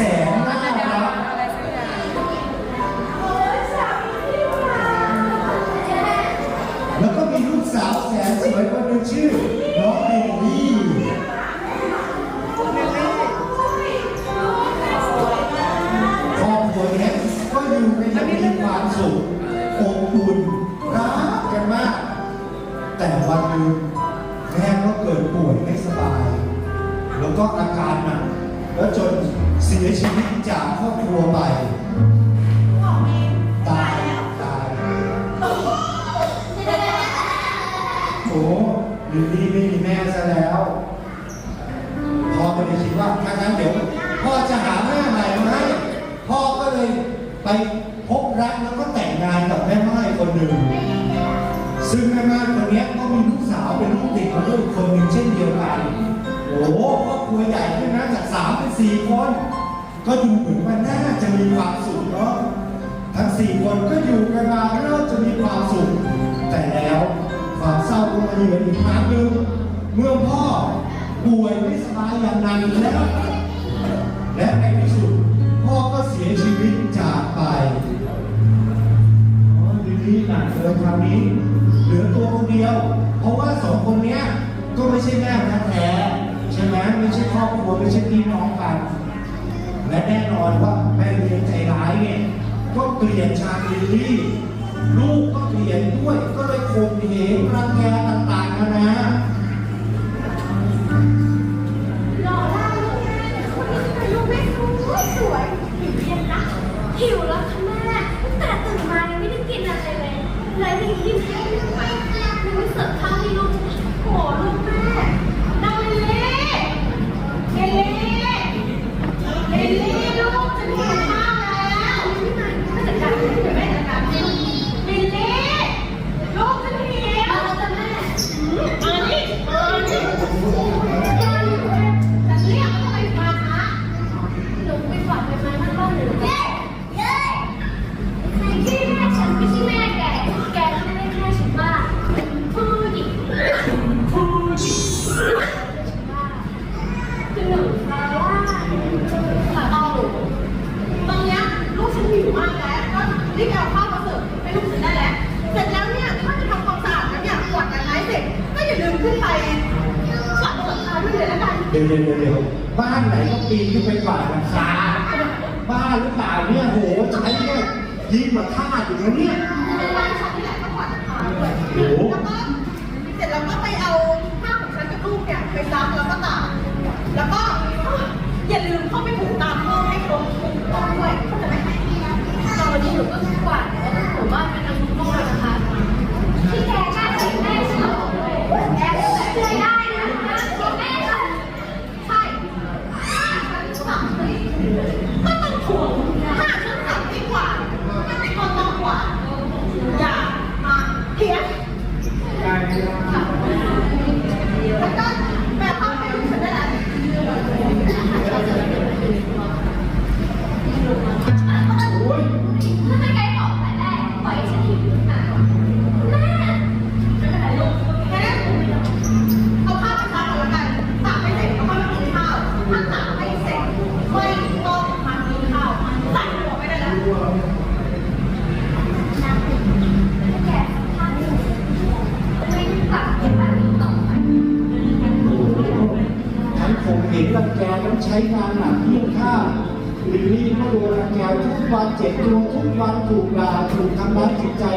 สนน่ารักอะไรสักอย่างแล้วก็มีลูกสาวแสนสวยคนหนึงชื่อน้องเมลี่ครอบครัวเนี้ยก็อยู่ในอย่างมีความสุขอบอุ่นรักกันมาก แต่วันหนึ่งแม่ก็เกิดป่วยไม่สบาย แล้วก็อาการหนักแล้วจนเสียชีวิตจากครอบครัวไปตายตายโอ้ลิลลี่ไม่มีแม่ซะแล้วพ่อก็เลยคิดว่าถ้างั้นเดี๋ยวพ่อจะหาแม่ใหม่มาให้พ่อก็เลยไปพบรักแล้วก็แต่งงานกับแม่ไม้คนหนึ่ง ซึ่งแม่ไม้คนเนี้ยก็มีลูกสาวเป็นลูกติดของลูกคนหนึ่งเช่นเดียวกัน โอ้ครอบครัวใหญ่ขึ้นนะจากสามเป็นสี่คน ก็ดูเหมือนว่าน่าจะมีความสุขเนาะทั้งสี่คนก็อยู่กันมาเริ่มจะมีความสุข แต่แล้วความเศร้าก็มาเยือนอีกครั้งหนึ่งเมื่อพ่อป่วยไม่สบายอย่างหนักแล้ว และในที่สุดพ่อก็เสียชีวิตจากไปอ๋อดีนี้หนักเลยคราวนี้ เหลือตัวคนเดียว เพราะว่าสองคนเนี้ยก็ไม่ใช่แม่แท้ใช่ไหมไม่ใช่ครอบครัวไม่ใช่พี่น้องกัน และแน่นอนว่าแม่เลี้ยงใจร้ายเนี่ยก็เกลียดชาลิลลี่ลูกก็เกลียดด้วยก็เลยข่มเหงรังแกต่างๆนานาหล่อได้ลูกแม่คนนี้เป็นลูกแม่สวยสวยหิวยังนะหิวแล้วค่ะแม่ตั้งแต่ตื่นมายังไม่ได้กินอะไรเลยเลยได้กินแค่ไม่ไห เดี๋ยวเดี๋ยวบ้านไหนก็ปีนขึ้นไปกว่าราคาบ้านหรือเปล่าเนี่ยโหใช้เนี่ยยิ่งกว่าทาอยู่นะเนี่ยเป็นบ้านฉันนี่แหละก็กวาดทาด้วยโอ้โหแล้วก็เสร็จแล้วก็ไปเอาผ้าของฉันกับลูกเนี่ยไปซักแล้วก็ตากแล้วก็อย่าลืมเข้าไปถูตามห้องให้ครบทุกห้องด้วยเข้าใจไหมตอนนี้หนูก็ กท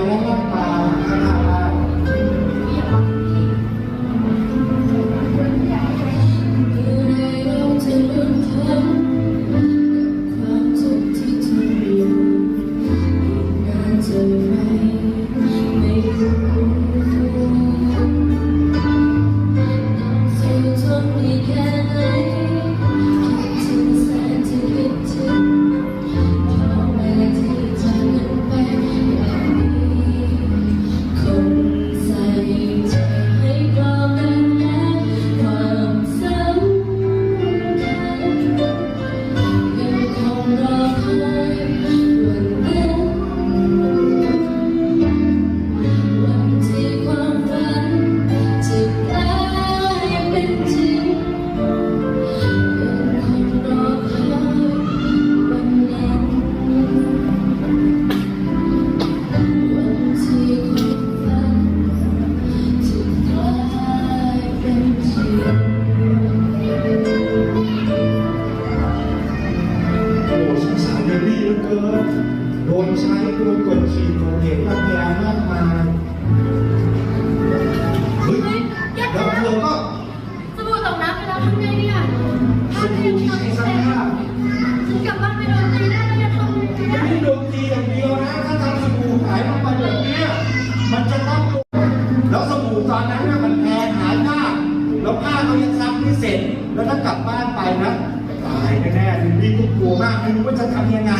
ลิลลี่ก็กลัวมากไม่รู้ว่าจะทำยังไง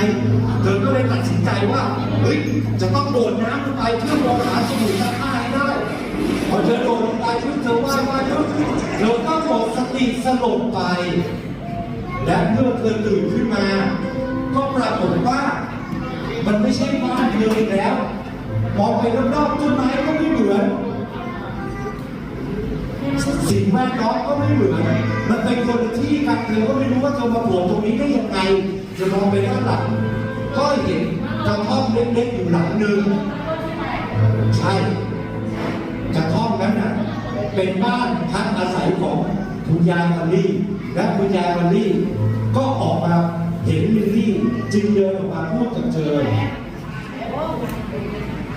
เธอก็เลยตัดสินใจว่าเฮ้ยจะต้องโดดน้ำลงไปเพื่อมองหาสมุนไพรให้ได้ พอเธอโดดลงไปเพื่อเธอว่ายว่ายปุ๊บเธอก็หมดสติสลบไป และเมื่อเธอตื่นขึ้นมา ก็ปรากฏว่า มันไม่ใช่บ้านเธอแล้ว มองไปรอบๆต้นไม้ก็ไม่เหมือน สิ่งแวดล้อมก็ไม่เหมือน มันเป็นคนละที่กันเธอก็ไม่รู้ว่าเธอมาโผล่ตรงนี้ได้ยังไง จะมองไปด้านหลัง ก็เห็นกระท่อมเล็กๆอยู่หลังหนึ่งใช่กระท่อมนั้นนะเป็นบ้านพักอาศัยของคุณยายวันลี่ และคุณยายวันลี่ ก็ออกมาเห็นลิลลี่จึงเดินออกมาพูดกับเธอ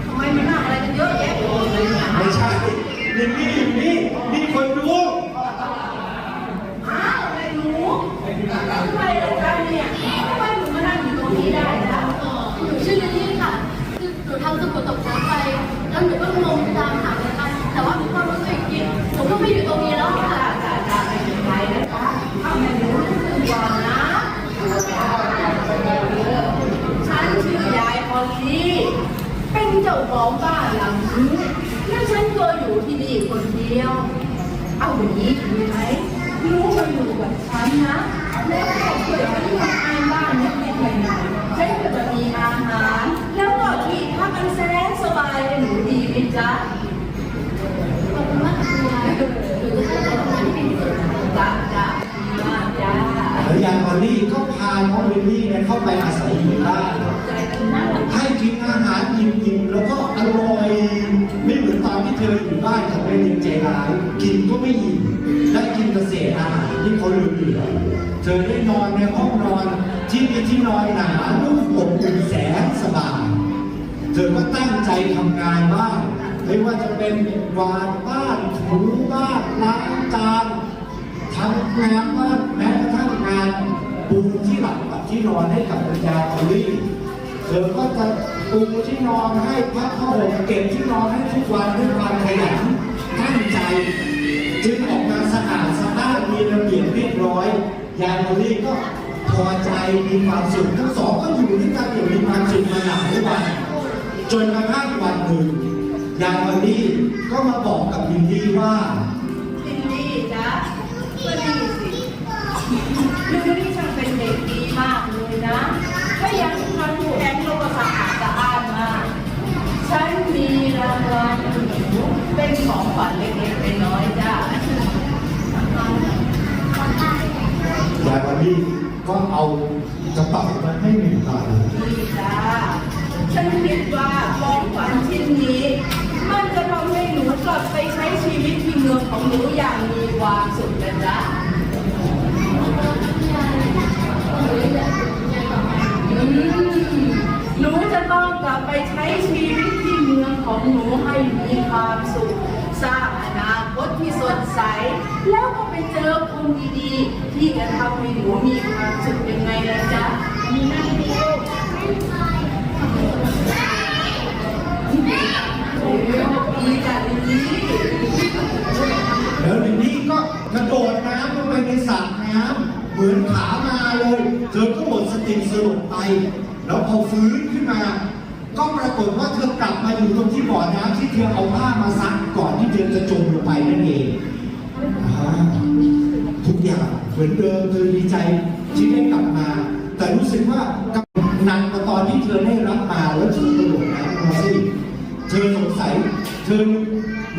ทำไมมันหนักอะไรกันเยอะแยะไม่ใช่ลิลลี่อยู่นี่ คนดูอ้าวไม่รู้ทำไมล่ะจ๊ะเนี่ยทำไมหนูมานั่งอยู่ตรงนี้ได้ล่ะหนูชื่อลิลลี่ค่ะคือหนูทำสมุดตกน้ำไป แล้วหนูก็งงตามหาเหมือนกันแต่ว่าหนูก็รู้สึกผิดหนูก็ไม่อยู่ตรงนี้แล้วค่ะจ้าจ้าไม่เป็นไรนะจ๊ะถ้าไม่รู้คือก่อนะฉันชื่อยายพอลลี่เป็นเจ้าของบ้านหลังนี้และฉันก็อยู่ที่นี่คนเดียว อยู่นี้ดีไหมรู้มาอยู่กับฉันนะแล้วก็ช่วยฉันทำงานบ้านนิดๆหน่อยๆฉันก็จะมีอาหาร แล้วก็ที่พักอันแสนสบายเลยหนูดีไหมจ๊ะ นอนหนานุ่มอบอุ่นแสนสบายเธอก็ตั้งใจทำงานบ้านไม่ว่าจะเป็นวาดบ้านถูบ้านล้างจานทำงานบ้านแม้กระทั่งงานปูที่หลังกับที่นอนให้กับภรรยาคอลี่เธอก็จะปูที่นอนให้พักผ้าห่มเก็บที่นอนให้ทุกวันด้วยความขยันตั้งใจ จึงออกมาสะอาดสะอาดมีระเบียบเรียบร้อยยายมอลี่ก็ พอใจมีความสุขทั้งสองก็อยู่ด้วยกันอย่างมีความสุขมาหลายวันจนกระทั่งวันหนึ่งยายมอลี่ก็มาบอกกับลินดี้ว่าลินดี้จ๊ะก็ดีสิลินดี้ช่างเป็นเด็กดีมากเลยนะถ้ายังทำถูกแอนโลกสะอาดสะอาดมากฉันมีรางวัลหนูเป็นของขวัญเล็กๆน้อยๆจ้ะ ยายมอลี่ก็เอากระเป๋ามาให้หนึ่งใบนี่จ้าฉันคิดว่าของขวัญชิ้นนี้ มันจะทำให้หนูกลับไปใช้ชีวิตที่เมืองของหนูอย่างมีความสุขนะจ๊ะอืมหนูจะต้องกลับไปใช้ชีวิตที่เมืองของหนูให้มีความสุขสร้างอนา คตที่สดใส แล้วก็ไปเจอคนดีๆ ที่จะทำให้หนูมีความสุขยังไงล่ะจ๊ะมีนั่นดีลูกโอ้ยดีจ้ะดีแล้วลินดี้ก็กระโดดน้ำลงไปในสระน้ำเหมือนขามาเลยเธอก็หมดสติสลบไป แล้วพอฟื้นขึ้นมา ปรากฏว่าเธอกลับมาอยู่ตรงที่บ่อน้ำที่เธอเอาผ้ามาซักก่อนที่เธอจะจมลงไปนั่นเองอ่าทุกอย่างเหมือนเดิมเธอดีใจที่ได้กลับมา แต่รู้สึกว่ากับหนักกว่าตอนที่เธอได้รับมาแล้วเธอกระโดดน้ำลงมาสิเธอสงสัย เธอ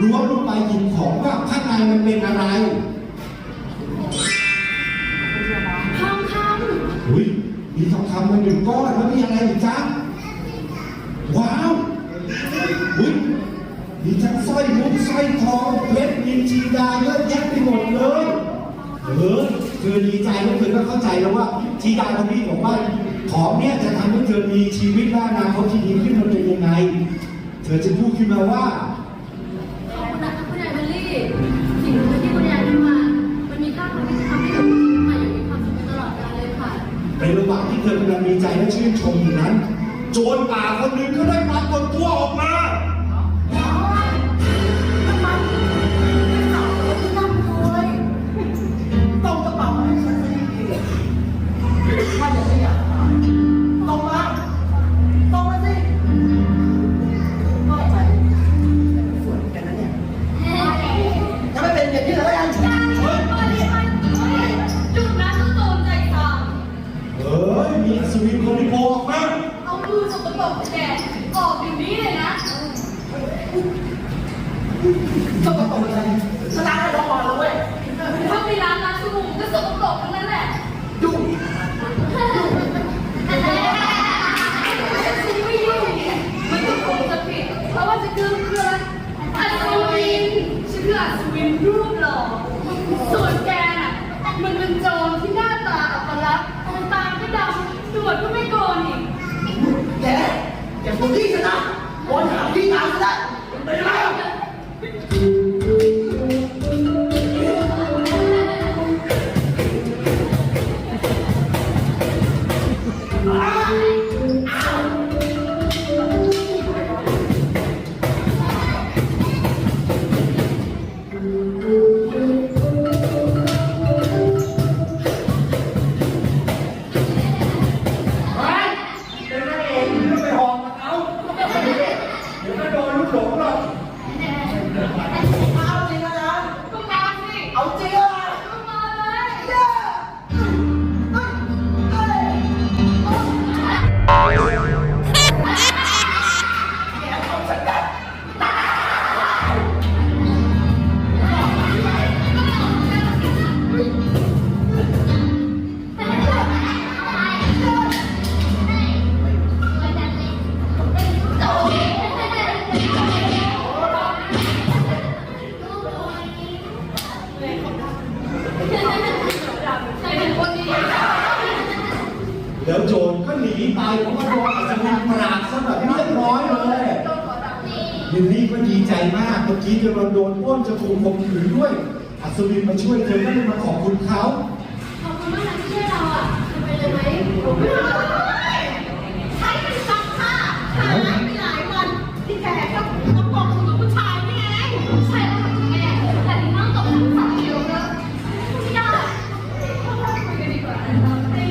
ล้วงลงไปหยิบของว่าข้างในมันเป็นอะไรทองคอุ้ยมีทองคำมาหนึ่งก้อนแล้วมีอะไรอีกจ๊ะว้าวอุ้ยมีทั้งส ร้อยมุกสร้อยทองเพชรนินจีดาเยอะแยะไปหมดเลยเออเธอดีใจแล้วเธอก็เข้าใจแล้วว่าจีดาคนนี้บอกว่าของเนี่ยจะทำให้เธอมีชีวิตและอนาคตที่ดีขึ้นมันเป็นยังไง เธอจะพูดขึ้นมาว่าำขอบคุณนะคะคุณยายเบลลี่สิ่งที่คุณยายทำมามันมีค่าทำให้ทำให้หนูมาอย่างมีความสุขตลอดกาลเลยค่ะในระหว่างที่เธอกำลังดีใจและชื่นชมอยู่นั้น โจรป่าคนหนึ่งก็ได้ปรากฏตัวออกมา อย่างนี้องมาตรงมาสิก็ไปสวนกันนะเนี่ยถ้ไม่เป็นอย่างนี้แล้วกันเอ้ยมีสุวิคนที่โผล่ออกมาต้องมาตกใจ แกคน มาช่วยเธอก็เลยมาขอบคุณเขาขอบคุณมากนะที่ช่วยเราอะจะไปเลยไหมผมไม่เอาใช้เป็นซักผ้าหายไปหลายวันที่แกก็มาบอกคุณผู้ชายนี่ไงใช่แล้วค่ะคุณแม่แต่ที่นั่งตกทั้งสองเดียวนะไม่ได้คุยกันดีกว่าเราไม่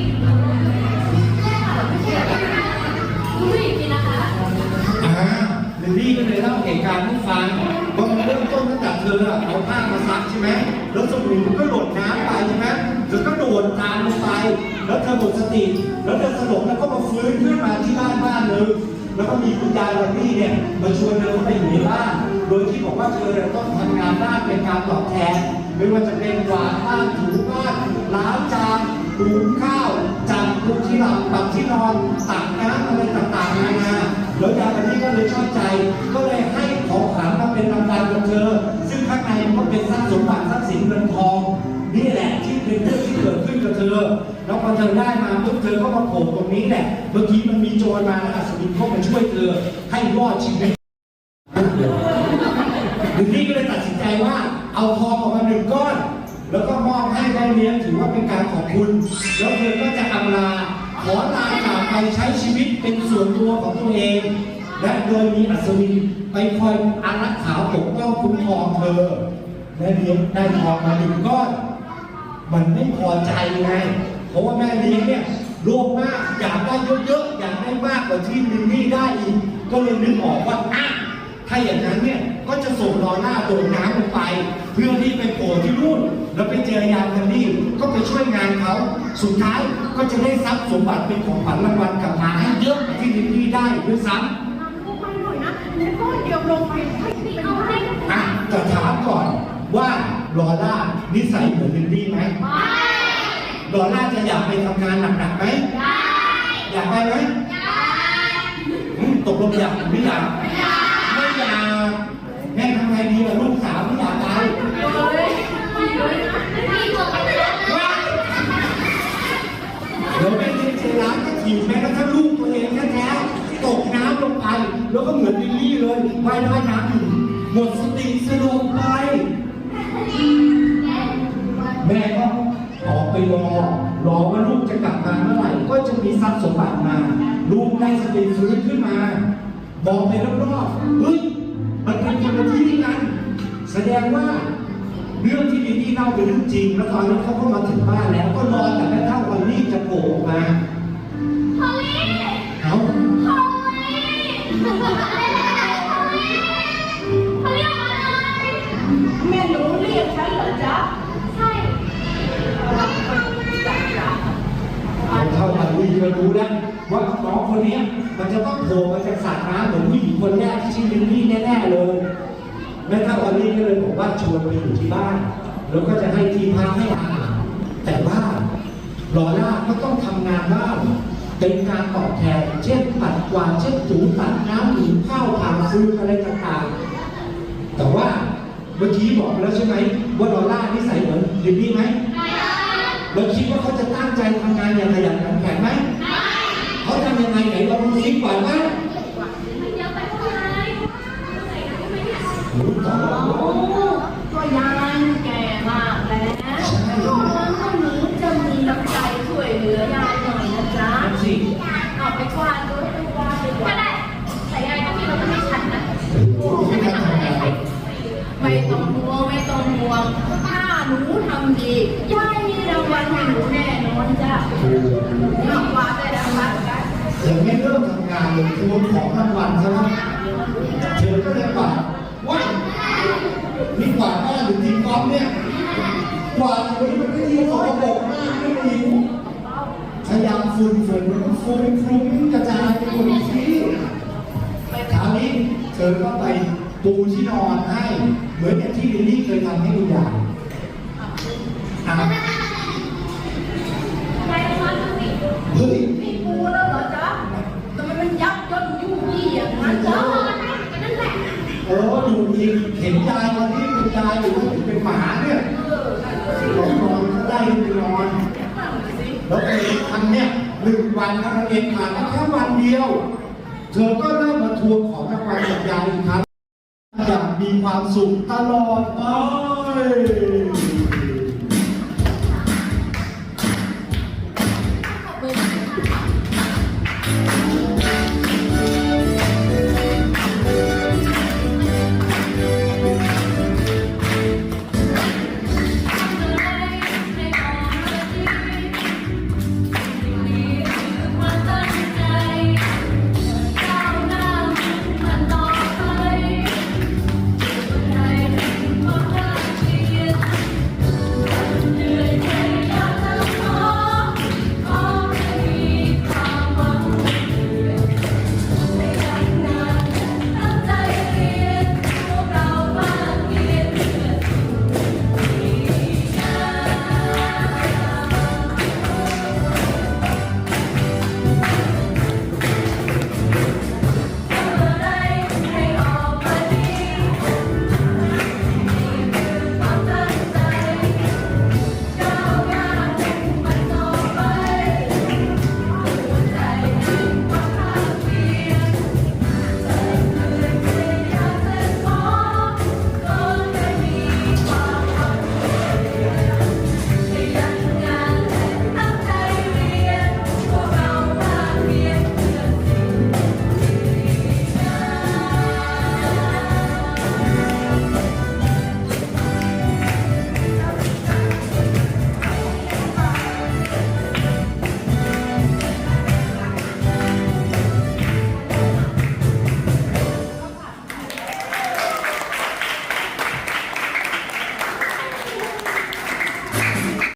แม่ค่ะไม่ใช่คุณผู้หญิงดีนะคะอ่าลิลลี่ก็เลยเล่าเหตุการณ์ให้ฟังว่ามันเริ่มต้นตั้งแต่เธออะเอาผ้ามาซักใช่ไหม แล้วสมุนก็หล่นน้ำไปใช่ไหมแล้วก็โดดตามลงไป แล้วเธอหมดสติ แล้วเธอสลบแล้วก็มาฟื้นขึ้นมาที่บ้านบ้านนึงแล้วก็มีคุณยายวันนี้เนี่ยมาชวนเธอเข้าไปอยู่ในบ้าน โดยที่บอกว่าเธอเนี่ยต้องทำงานบ้านเป็นการตอบแทน ไม่ว่าจะเป็นกวาดบ้านถูบ้านล้างจานหุงข้าวจัดลูกที่หลับปรับที่นอนตักน้ำอะไรต่างๆนานาแล้วยายวันนี้ก็เลยชอบใจ ก็เลยให้ของขวัญมาเป็นรางวัลกับเธอ ก็เป็นทรัพย์สมบัติทรัพย์สินเงินทอง นี่แหละที่เป็นเรื่องที่เกิดขึ้นกับเธอ แล้วพอเธอได้มาปุ๊บเธอก็มาโผล่ตรงนี้แหละ เมื่อกี้มันมีโจรมาแล้วอัศวินเข้ามาช่วยเธอให้รอดชีวิตดินนี่ก็เลยตัดสินใจว่าเอาทองออกมาหนึ่งก้อน แล้วก็มอบให้ได้เลี้ยงถือว่าเป็นการขอบคุณ แล้วเธอก็จะอำลาขอลาจากไปใช้ชีวิตเป็นส่วนตัวของตัวเอง และโดยมีอัศวินไปคอยอารักขาปกป้องคุ้มครองเธอและเลี้ยงได้ทองมาหนึ่งก้อน มันไม่พอใจไงเพราะว่าแม่เลี้ยงเนี่ยโลภมากอยากได้เยอะๆอยากได้มากกว่าที่ลินนี่ได้อีก ก็เลยนึกออกว่าอะถ้าอย่างนั้นเนี่ยก็จะส่งลอร่าโดดน้ำลงไป เพื่อที่ไปโผล่ที่นู่นแล้วไปเจอยามคันนี่ก็ไปช่วยงานเขาสุดท้ายก็จะได้ทรัพย์สมบัติเป็นของขวัญรางวัลกลับมาให้เยอะกว่าที่ลินนี่ได้ด้วยซ้ำ นำพวกไปหน่ อยนะเดี๋ยวก้อนเดียวลงไปให้ไปเอาเอาให้ให้อะจะถามก่อนว่าลอร่านิสัยเหมือนลินนี่ไหมไม่ลอร่าจะอยากไปทำงานหนักๆไหมได้อยากไปไหมได้อืมตกลงอยากหรือไม่อยากไม่อยากแม่ทำไงดีล่ะลูกสาวไม่อยากไปเลยไม่บอกไม่ได้ว้ายเดี๋ยวแม่เจเจร้านก็ถีบแม้กระทั่งลูกตัวเองแท้ๆ ตกน้ำลงไป แล้วก็เหมือนลิลลี่เลยว่ายน้ำอยู่หมดสติสลบไป แม่ก็ออกไปรอ รอว่าลูกจะกลับมาเมื่อไหร่ ก็จะมีทรัพย์สมบัติมา ลูกได้สติฟื้นขึ้นมามองไปรอบๆเฮ้ย มันเป็นคนละที่กัน แสดงว่าเรื่องที่ดีนี่เล่าเป็นเรื่องจริง แล้วตอนนี้เขาก็มาถึงบ้านแล้ว ก็รอแต่แม่เท่าวันนี้จะโผล่มาะใช่เอาเท่าวันนี้จะรู้แล้วว่าน้องคนนี้มันจะต้องโผล่มาจากสระน้ำเหมือนผู้หญิงคนแรกที่ชื่อลิลลี่แน่ๆเลยแม่ค้าออลลี่ก็เลยบอกว่าชวนไปอยู่ที่บ้าน แล้วก็จะให้ที่พักให้อาหารแต่ว่าลอล่าก็ต้องทำงานบ้านเป็นการตอบแทนเช่นปัดกวาดเช่นถูตัดน้ำหุงข้าวผ่านซื้ออะไรต่างๆแต่ว่าเมื่อกี้บอกแล้วใช่ไหมว่าลอล่านิสัยเหมือนลิลลี่ไหมเราคิดว่าเขาจะตั้งใจทำงานอย่างขยันขันแข็งไหมเขาทำยังไงไหนเราดูซิก่อนไหมหนูตอบก็ยายแก่มากแล้วก็หนูจะมีน้ำใจช่วยเหลือยายหน่อยนะจ๊ะนั่นสิเอาไปกวาดด้วยไปกวาดไปกวาดก็ได้แต่ยายต้องมีรถให้ฉันนะโอ้โหไม่ทำงานเลยไม่ต้องห่วงไม่ต้องห่วงถ้าหนูทำดียายมีรางวัลให้หนูแน่นอนจ้ะ ยังไม่เริ่มทำงานเลยทวงของรางวัลซะแล้วเธอก็เลยกวาว้ายนี่กวาดบ้านหรือทีมกอล์ฟเนี่ยกวาดอยู่นี่มันก็ดีสกปรกมากไม่ดีพยายามฝุ่นฝุ่นมันก็ฟุ้งฟุ้งกระจายไปหมดที่คราวนี้เธอก็ไปปูที่นอนให้ เหมือนอย่างที่ลิลลี่เคยทำให้คุณยาย เออดูดีเห็นยายวันนี้เป็นยายหรือว่าเป็นหมาเนี่ยลองนอนก็ได้ไปนอน แล้วเองทำเนี่ยหนึ่งวันเท่านั้นเองผ่านมาแค่วันเดียว เธอก็เริ่มมาทวงของรางวัลจากยายอีกครั้งอย่างมีความสุขตลอดไป